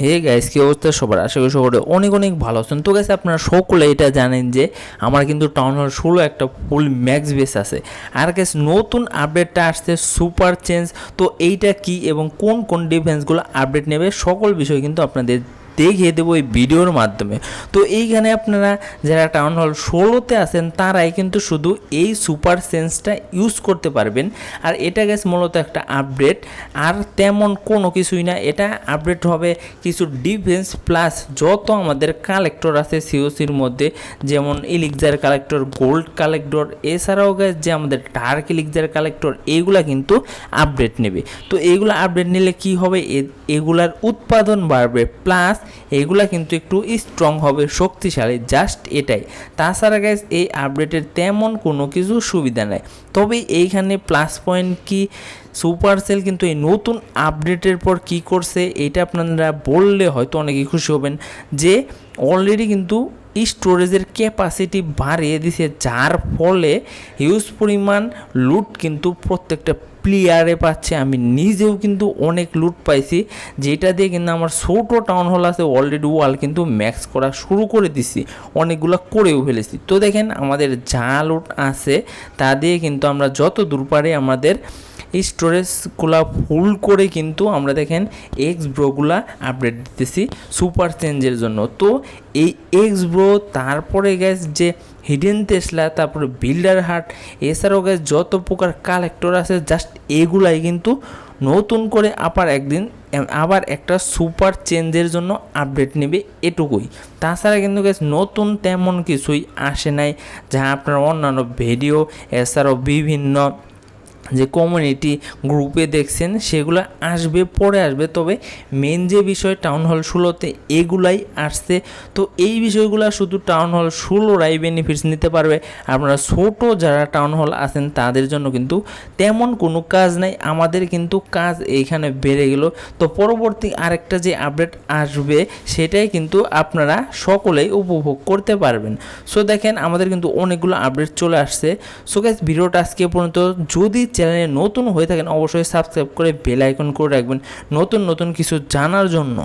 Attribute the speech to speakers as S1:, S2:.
S1: Hey guys কি অবস্থা সবার? আশা করি সবাই অনেক অনেক ভালো আছেন। তো গাইস আপনারা সকলে এটা জানেন যে আমার কিন্তু টাউন হল ষোলো একটা ফুল ম্যাক্স বেস আছে। আর গাইস নতুন আপডেটটা আসছে সুপার চেঞ্জ তো এইটা কি এবং কোন কোন ডিফেন্সগুলো আপডেট নেবে, সকল বিষয় কিন্তু আপনাদের দেখিয়ে দেবো এই ভিডিওর মাধ্যমে। তো এইখানে আপনারা যারা টাউন হল ষোলোতে আছেন, তারাই কিন্তু শুধু এই সুপার সেন্সটা ইউজ করতে পারবেন। আর এটা গেছে মূলত একটা আপডেট আর তেমন কোনো কিছুই না, এটা আপডেট হবে কিছু ডিফেন্স প্লাস যত আমাদের কালেক্টর আছে সিওসির মধ্যে, যেমন ইলিকজার কালেক্টর গোল্ড কালেক্টর এছাড়াও গ্যাস যে আমাদের ডার্ক ইলিকজার কালেক্টর এইগুলা কিন্তু আপডেট নেবে। তো এইগুলো আপডেট নিলে কি হবে? এগুলার উৎপাদন বাড়বে। প্লাস এগুলা কিন্তু একটু স্ট্রং হবে, শক্তিশালী জাস্ট এটাই। তাছাড়া গ্যাস এই আপডেটের তেমন কোনো কিছু সুবিধা নেই। তবে এইখানে প্লাস পয়েন্ট কি? সুপারসেল কিন্তু এই নতুন আপডেটের পর কি করছে, এটা আপনারা বললে হয়তো অনেকেই খুশি হবেন যে অলরেডি কিন্তু স্টোরেজের ক্যাপাসিটি বাড়িয়ে দিছে, যার ফলে হিউজ পরিমাণ লুট কিন্তু প্রত্যেকটা প্লেয়ারে পাচ্ছে। আমি নিজেও কিন্তু অনেক লুট পাইছি, যেটা দিয়ে কিন্তু আমার ছোটো টাউন হল আছে অলরেডি ওয়াল কিন্তু ম্যাক্স করা শুরু করে দিছি, অনেকগুলো করেও ফেলেছি। তো দেখেন, আমাদের যা লুট আছে, তা দিয়ে কিন্তু আমরা যত দূর পারি আমাদের স্টোরেজগুলা ফুল করে কিন্তু আমরা দেখেন এক্স ব্রোগুলা আপডেট দিতেছি সুপার চেঞ্জের জন্য। তো এই এক্স ব্রো তারপরে গ্যাস যে হিডেন তেসলা তারপরে বিল্ডার হাট এছাড়াও গ্যাস যত প্রকার কালেক্টর আছে জাস্ট এগুলাই কিন্তু নতুন করে আবার একদিন আবার একটা সুপার চেঞ্জের জন্য আপডেট নেবে এটুকুই। তাছাড়া কিন্তু গ্যাস নতুন তেমন কিছুই আসে নাই, যা আপনার অন্যান্য ভিডিও এছাড়াও বিভিন্ন যে কমিউনিটি গ্রুপে দেখছেন, সেগুলো আসবে, পরে আসবে। তবে মেন যে বিষয় টাউন হল ষোলোতে এগুলাই আসছে। তো এই বিষয়গুলো শুধু টাউন হল ষোলোরাই বেনিফিটস নিতে পারবে। আপনারা ছোট যারা টাউন হল আছেন, তাদের জন্য কিন্তু তেমন কোনো কাজ নাই। আমাদের কিন্তু কাজ এইখানে বেড়ে গেল। তো পরবর্তী আরেকটা যে আপডেট আসবে, সেটাই কিন্তু আপনারা সকলেই উপভোগ করতে পারবেন। সো দেখেন, আমাদের কিন্তু অনেকগুলো আপডেট চলে আসছে। সো গাইজ ভিডিওটা আজকে পর্যন্ত। যদি চ্যানেলে নতুন হয়ে থাকেন, অবশ্যই সাবস্ক্রাইব করে বেল আইকন করে রাখবেন নতুন নতুন কিছু জানার জন্য।